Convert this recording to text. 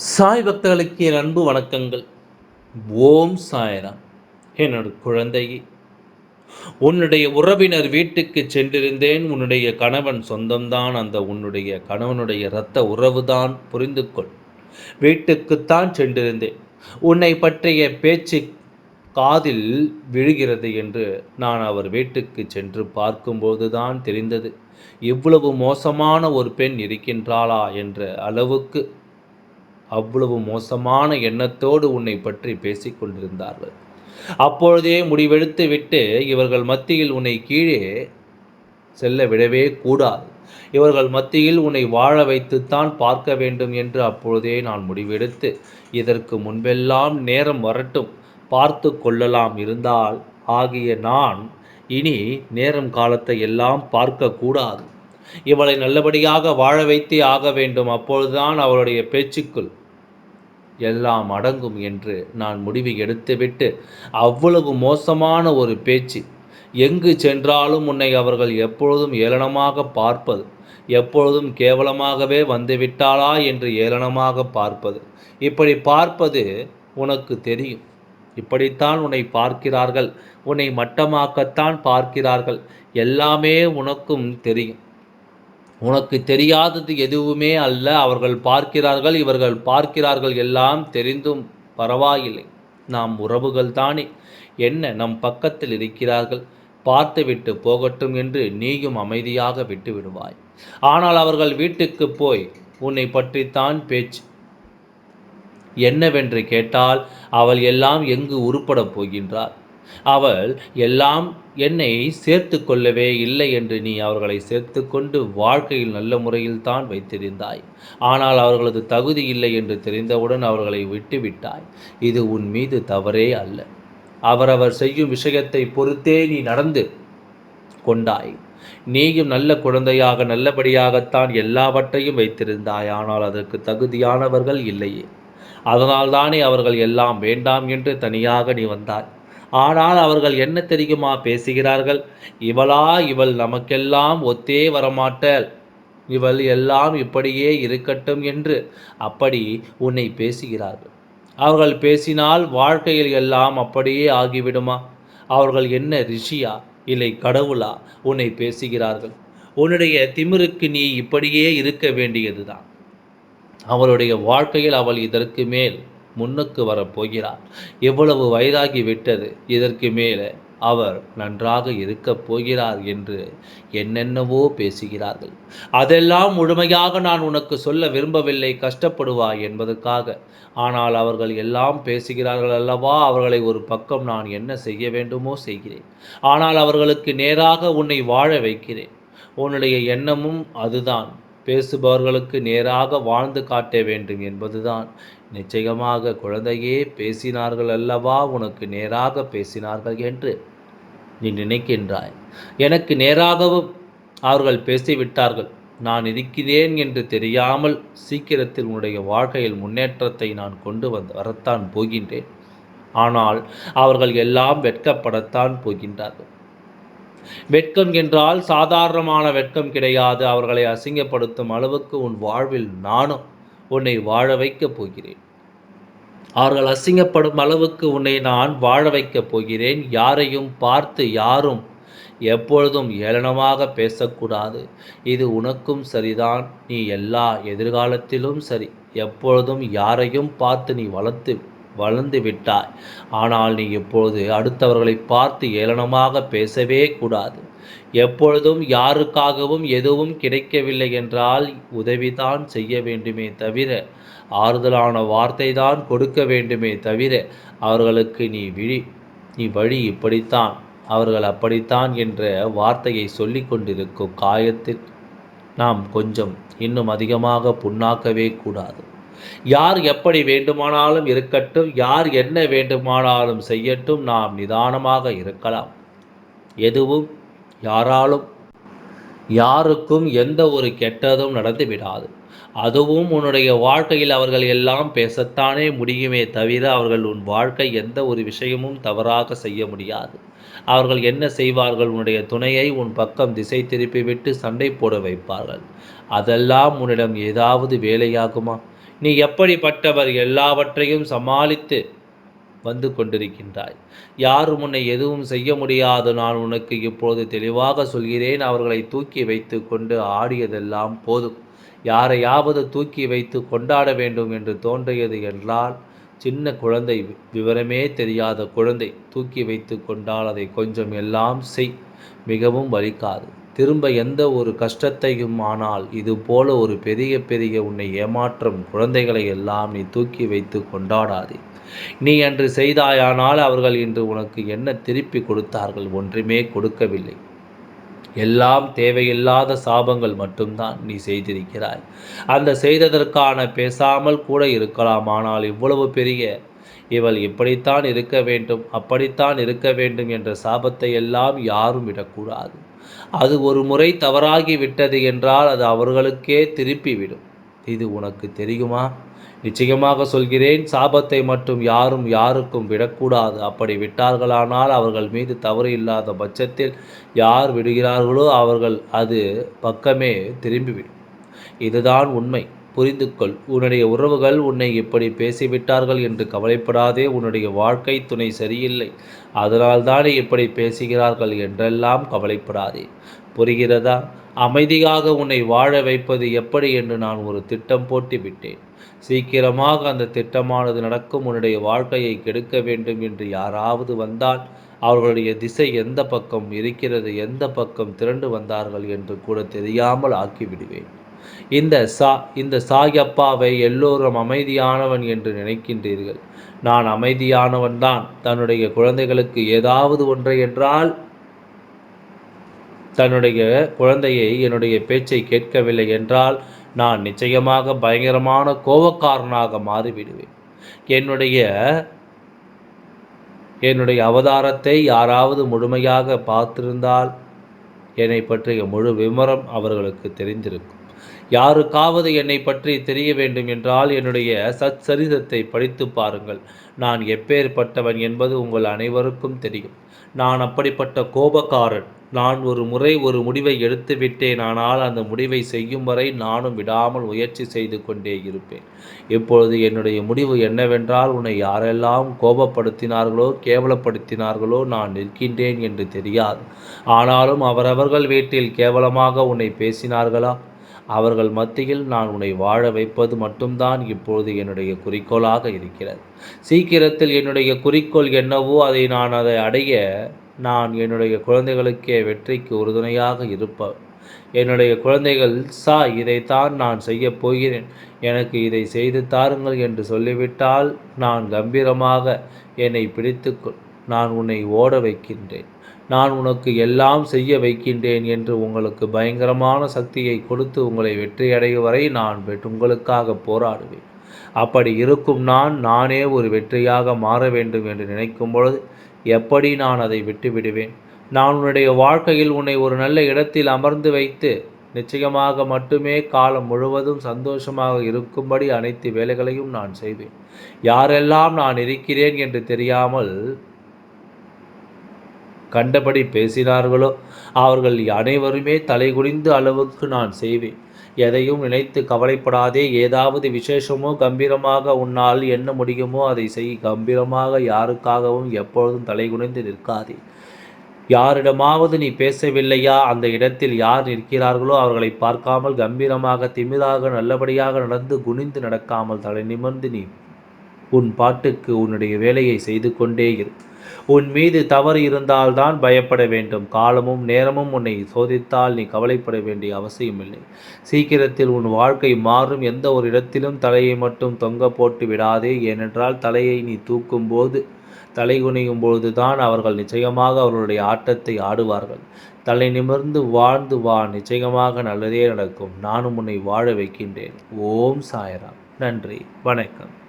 சாய் பக்தர்களுக்கு என் அன்பு வணக்கங்கள். ஓம் சாய்ராம். என்னோட குழந்தையே உன்னுடைய உறவினர் வீட்டுக்கு சென்றிருந்தேன். உன்னுடைய கணவன் சொந்தம்தான். அந்த உன்னுடைய கணவனுடைய இரத்த உறவுதான். புரிந்து கொள். வீட்டுக்குத்தான் சென்றிருந்தேன். உன்னை பற்றிய பேச்சு காதில் விழுகிறது என்று நான் அவர் வீட்டுக்கு சென்று பார்க்கும்போது தான் தெரிந்தது. இவ்வளவு மோசமான ஒரு பெண் இருக்கின்றாளா என்ற அளவுக்கு அவ்வளவு மோசமான எண்ணத்தோடு உன்னை பற்றி பேசிக்கொண்டிருந்தார்கள். அப்பொழுதே முடிவெடுத்து விட்டு இவர்கள் மத்தியில் உன்னை கீழே செல்ல விடவே கூடாது. இவர்கள் மத்தியில் உன்னை வாழ வைத்துத்தான் பார்க்க வேண்டும் என்று அப்பொழுதே நான் முடிவெடுத்து இதற்கு முன்பெல்லாம் நேரம் வரட்டும் பார்த்து கொள்ளலாம் இருந்தால் ஆகிய நான் இனி நேரம் காலத்தை எல்லாம் பார்க்கக்கூடாது இவளை நல்லபடியாக வாழ வைத்தே ஆக வேண்டும். அப்பொழுதுதான் அவளுடைய பேச்சுக்குள் எல்லாம் அடங்கும் என்று நான் முடிவு எடுத்துவிட்டு அவ்வளவு மோசமான ஒரு பேச்சு. எங்கு சென்றாலும் உன்னை அவர்கள் எப்பொழுதும் ஏளனமாக பார்ப்பது எப்பொழுதும் கேவலமாகவே வந்துவிட்டாளா என்று ஏளனமாக பார்ப்பது. இப்படி பார்ப்பது உனக்கு தெரியும். இப்படித்தான் உன்னை பார்க்கிறார்கள். உன்னை மட்டமாக்கத்தான் பார்க்கிறார்கள். எல்லாமே உனக்கும் தெரியும். உனக்கு தெரியாதது எதுவுமே அல்ல. அவர்கள் பார்க்கிறார்கள் இவர்கள் பார்க்கிறார்கள் எல்லாம் தெரிந்தும் பரவாயில்லை. நாம் உறவுகள் தானே. என்ன நம் பக்கத்தில் இருக்கிறார்கள்? பார்த்துவிட்டு போகட்டும் என்று நீயும் அமைதியாக விட்டு விடுவாய் ஆனால் அவர்கள் வீட்டுக்கு போய் உன்னை பற்றித்தான் பேச்சு. என்னவென்று கேட்டால் அவள் எல்லாம் எங்கு உருப்படப் போகின்றாள்? அவள் எல்லாம் என்னை சேர்த்து கொள்ளவே இல்லை என்று நீ அவர்களை சேர்த்து கொண்டு வாழ்க்கையில் நல்ல முறையில் தான் வைத்திருந்தாய். ஆனால் அவர்களது தகுதி இல்லை என்று தெரிந்தவுடன் அவர்களை விட்டுவிட்டாய். இது உன் மீது தவறே அல்ல. அவரவர் செய்யும் விஷயத்தை பொறுத்தே நீ நடந்து கொண்டாய். நீயும் நல்ல குழந்தையாக நல்லபடியாகத்தான் எல்லாவற்றையும் வைத்திருந்தாய். ஆனால் அதற்கு தகுதியானவர்கள் இல்லையே. அதனால்தானே அவர்கள் எல்லாம் வேண்டாம் என்று தனியாக நீ வந்தாய். ஆனால் அவர்கள் என்ன தெரியுமா பேசுகிறார்கள்? இவளா இவள் நமக்கெல்லாம் ஒத்தே வரமாட்டாள். இவள் எல்லாம் இப்படியே இருக்கட்டும் என்று அப்படி உன்னை பேசுகிறார்கள். அவர்கள் பேசினால் வாழ்க்கையில் எல்லாம் அப்படியே ஆகிவிடுமா? அவர்கள் என்ன ரிஷியா இல்லை கடவுளா உன்னை பேசுகிறார்கள்? உன்னுடைய திமிருக்கு நீ இப்படியே இருக்க வேண்டியதுதான். அவளுடைய வாழ்க்கையில் அவள் இதற்கு மேல் முன்னுக்கு வரப்போகிறார் எவ்வளவு வயதாகி விட்டது இதற்கு மேலே அவர் நன்றாக இருக்கப் போகிறார் என்று என்னென்னவோ பேசுகிறார்கள். அதெல்லாம் முழுமையாக நான் உனக்கு சொல்ல விரும்பவில்லை கஷ்டப்படுவாய் என்பதற்காக. ஆனால் அவர்கள் எல்லாம் பேசுகிறார்கள் அல்லவா அவர்களை ஒரு பக்கம் நான் என்ன செய்ய வேண்டுமோ செய்கிறேன். ஆனால் அவர்களுக்கு நேராக உன்னை வாழ வைக்கிறேன். உன்னுடைய எண்ணமும் அதுதான். பேசுபவர்களுக்கு நேராக வாழ்ந்து காட்ட வேண்டும் என்பதுதான் நிச்சயமாக குழந்தையே பேசினார்கள் அல்லவா? உனக்கு நேராக பேசினார்கள் என்று நீ நினைக்கின்றாய். எனக்கு நேராகவும் அவர்கள் பேசிவிட்டார்கள். நான் இருக்கிறேன் என்று தெரியாமல் சீக்கிரத்தில் உன்னுடைய வாழ்க்கையில் முன்னேற்றத்தை நான் கொண்டு வந்து வரத்தான் போகின்றேன். ஆனால் அவர்கள் எல்லாம் வெட்கப்படத்தான் போகின்றார்கள். வெட்கம் என்றால் சாதாரணமான வெட்கம் கிடையாது. அவர்களை அசிங்கப்படுத்தும் அளவுக்கு உன் வாழ்வில் நானும் உன்னை வாழ வைக்கப் போகிறேன். அவர்கள் அசிங்கப்படும் அளவுக்கு உன்னை நான் வாழ வைக்கப் போகிறேன். யாரையும் பார்த்து யாரும் எப்பொழுதும் ஏளனமாக பேசக்கூடாது. இது உனக்கும் சரிதான். நீ எல்லா எதிர்காலத்திலும் சரி. எப்பொழுதும் யாரையும் பார்த்து நீ வளர்த்து வளர்ந்து விட்டாய். ஆனால் நீ இப்பொழுது அடுத்தவர்களை பார்த்து ஏளனமாக பேசவே கூடாது. எப்பொழுதும் யாருக்காகவும் எதுவும் கிடைக்கவில்லை என்றால் உதவிதான் செய்ய வேண்டுமே தவிர ஆறுதலான வார்த்தை தான் கொடுக்க வேண்டுமே தவிர அவர்களுக்கு நீ விழி நீ வழி இப்படித்தான் அவர்கள் அப்படித்தான் என்ற வார்த்தையை சொல்லி கொண்டிருக்கும் காயத்தில் நாம் கொஞ்சம் இன்னும் அதிகமாக புண்ணாக்கவே கூடாது. யார் எப்படி வேண்டுமானாலும் இருக்கட்டும் யார் என்ன வேண்டுமானாலும் செய்யட்டும் நாம் நிதானமாக இருக்கலாம். எதுவும் யாராலும் யாருக்கும் எந்த ஒரு கெட்டதும் நடந்து விடாது. அதுவும் உன்னுடைய வாழ்க்கையில் அவர்கள் எல்லாம் பேசத்தானே முடியுமே தவிர அவர்கள் உன் வாழ்க்கை எந்த ஒரு விஷயமும் தவறாக செய்ய முடியாது. அவர்கள் என்ன செய்வார்கள்? உன்னுடைய துணையை உன் பக்கம் திசை திருப்பிவிட்டு சண்டை போட வைப்பார்கள். அதெல்லாம் உன்னிடம் ஏதாவது வேலையாகுமா? நீ எப்படிப்பட்டவர்? எல்லாவற்றையும் சமாளித்து வந்து கொண்டிருக்கின்றாய். யாரும் உன்னை எதுவும் செய்ய முடியாது நான் உனக்கு இப்போது தெளிவாக சொல்கிறேன். அவர்களை தூக்கி வைத்து கொண்டு ஆடியதெல்லாம் போதும். யாரையாவது தூக்கி வைத்து கொண்டாட வேண்டும் என்று தோன்றியது என்றால் சின்ன குழந்தை விவரமே தெரியாத குழந்தை தூக்கி வைத்து கொண்டால் அதை கொஞ்சம் எல்லாம் செய். மிகவும் வலிக்காது. திரும்ப எந்த ஒரு கஷ்டத்தையும் ஆனால் இது போல ஒரு பெரிய பெரிய உன்னை ஏமாற்றும் குழந்தைகளை எல்லாம் நீ தூக்கி வைத்து கொண்டாடாதே. நீ அன்று செய்தாயானால் அவர்கள் இன்று உனக்கு என்ன திருப்பி கொடுத்தார்கள்? ஒன்றுமே கொடுக்கவில்லை. எல்லாம் தேவையில்லாத சாபங்கள் மட்டும்தான் நீ செய்திருக்கிறாய். அந்த செய்ததற்கான பேசாமல் கூட இருக்கலாம். ஆனால் இவ்வளவு பெரிய இவள் இப்படித்தான் இருக்க வேண்டும் அப்படித்தான் இருக்க வேண்டும் என்ற சாபத்தை எல்லாம் யாரும் விடக்கூடாது. அது ஒரு முறை தவறாகி விட்டது என்றால் அது அவர்களுக்கே திருப்பிவிடும். இது உனக்கு தெரியுமா? நிச்சயமாக சொல்கிறேன் சாபத்தை மட்டும் யாரும் யாருக்கும் விடக்கூடாது. அப்படி விட்டார்களானால் அவர்கள் மீது தவறு இல்லாத பட்சத்தில் யார் விடுகிறார்களோ அவர்கள் அது பக்கமே திரும்பிவிடும். இதுதான் உண்மை. புரிந்து கொள் உன்னுடைய உறவுகள் உன்னை இப்படி பேசிவிட்டார்கள் என்று கவலைப்படாதே. உன்னுடைய வாழ்க்கை துணை சரியில்லை. அதனால்தானே இப்படி பேசுகிறார்கள் என்றெல்லாம் கவலைப்படாதே. புரிகிறதா? அமைதியாக உன்னை வாழ வைப்பது எப்படி என்று நான் ஒரு திட்டம் போட்டு விட்டேன் சீக்கிரமாக அந்த திட்டமானது நடக்கும். உன்னுடைய வாழ்க்கையை கெடுக்க வேண்டும் என்று யாராவது வந்தால் அவர்களுடைய திசை எந்த பக்கம் இருக்கிறது எந்த பக்கம் திரண்டு வந்தார்கள் என்று கூட தெரியாமல் ஆக்கிவிடுவேன். இந்த சா இந்த சாயப்பாவை எல்லோரும் அமைதியானவன் என்று நினைக்கின்றீர்கள். நான் அமைதியானவன் தான் தன்னுடைய குழந்தைகளுக்கு ஏதாவது ஒன்றை என்றால் தன்னுடைய குழந்தையை என்னுடைய பேச்சை கேட்கவில்லை என்றால் நான் நிச்சயமாக பயங்கரமான கோபக்காரனாக மாறிவிடுவேன். என்னுடைய என்னுடைய அவதாரத்தை யாராவது முழுமையாக பார்த்திருந்தால் என்னை பற்றிய முழு விவரம் அவர்களுக்கு தெரிந்திருக்கும். யாருக்காவது என்னை பற்றி தெரிய வேண்டும் என்றால் என்னுடைய சச்சரிதத்தை படித்து பாருங்கள். நான் எப்பேற்பட்டவன் என்பது உங்கள் அனைவருக்கும் தெரியும். நான் அப்படிப்பட்ட கோபக்காரன். நான் ஒரு முறை ஒரு முடிவை எடுத்து விட்டேன் ஆனால் அந்த முடிவை செய்யும் வரை நானும் விடாமல் முயற்சி செய்து கொண்டே இருப்பேன். இப்பொழுது என்னுடைய முடிவு என்னவென்றால் உன்னை யாரெல்லாம் கோபப்படுத்தினார்களோ கேவலப்படுத்தினார்களோ நான் நிற்கின்றேன் என்று தெரியாது. ஆனாலும் அவரவர்கள் வீட்டில் கேவலமாக உன்னை பேசினார்களா? அவர்கள் மத்தியில் நான் உன்னை வாழ வைப்பது மட்டும்தான் இப்பொழுது என்னுடைய குறிக்கோளாக இருக்கிறது. சீக்கிரத்தில் என்னுடைய குறிக்கோள் என்னவோ அதை நான் அதை அடைய நான் என்னுடைய குழந்தைகளுக்கே வெற்றிக்கு உறுதுணையாக இருப்பேன் என்னுடைய குழந்தைகள் சா இதைத்தான் நான் செய்யப் போகிறேன். எனக்கு இதை செய்து தாருங்கள் என்று சொல்லிவிட்டால் நான் கம்பீரமாக என்னை பிடித்துக்கொள். நான் உன்னை ஓட வைக்கின்றேன். நான் உனக்கு எல்லாம் செய்ய வைக்கின்றேன் என்று உங்களுக்கு பயங்கரமான சக்தியை கொடுத்து உங்களை வெற்றியடைய வரை நான் உங்களுக்காக போராடுவேன். அப்படி இருக்கும் நான் நானே ஒரு வெற்றியாக மாற வேண்டும் என்று நினைக்கும் பொழுது எப்படி நான் அதை விட்டு விடுவேன் நான் உன்னுடைய வாழ்க்கையில் உன்னை ஒரு நல்ல இடத்தில் அமர்ந்து வைத்து நிச்சயமாக மட்டுமே காலம் முழுவதும் சந்தோஷமாக இருக்கும்படி அனைத்து வேலைகளையும் நான் செய்வேன். யாரெல்லாம் நான் இருக்கிறேன் என்று தெரியாமல் கண்டபடி பேசினார்களோ அவர்கள் அனைவருமே தலைகுனிந்து அளவுக்கு நான் செய்வேன். எதையும் நினைத்து கவலைப்படாதே. ஏதாவது விசேஷமோ கம்பீரமாக உன்னால் என்ன முடியுமோ அதை செய். கம்பீரமாக யாருக்காகவும் எப்பொழுதும் தலைகுனிந்து நிற்காதே. யாரிடமாவது நீ பேசவில்லையா? அந்த இடத்தில் யார் நிற்கிறார்களோ அவர்களை பார்க்காமல் கம்பீரமாக திமிராக நல்லபடியாக நடந்து குனிந்து நடக்காமல் தலை நிமிர்ந்து நீ உன் பாட்டுக்கு உன்னுடைய வேலையை செய்து கொண்டே இரு. உன் மீது தவறு இருந்தால்தான் பயப்பட வேண்டும். காலமும் நேரமும் உன்னை சோதித்தால் நீ கவலைப்பட வேண்டிய அவசியமில்லை. சீக்கிரத்தில் உன் வாழ்க்கை மாறும். எந்த ஒரு இடத்திலும் தலையை மட்டும் தொங்க போட்டு விடாதே. ஏனென்றால் தலையை நீ தூக்கும் போது தலை குனியும் பொழுதுதான் அவர்கள் நிச்சயமாக அவர்களுடைய ஆட்டத்தை ஆடுவார்கள். தலை நிமிர்ந்து வாழ்ந்து வா நிச்சயமாக நல்லதே நடக்கும். நானும் உன்னை வாழ வைக்கின்றேன். ஓம் சாயராம். நன்றி. வணக்கம்.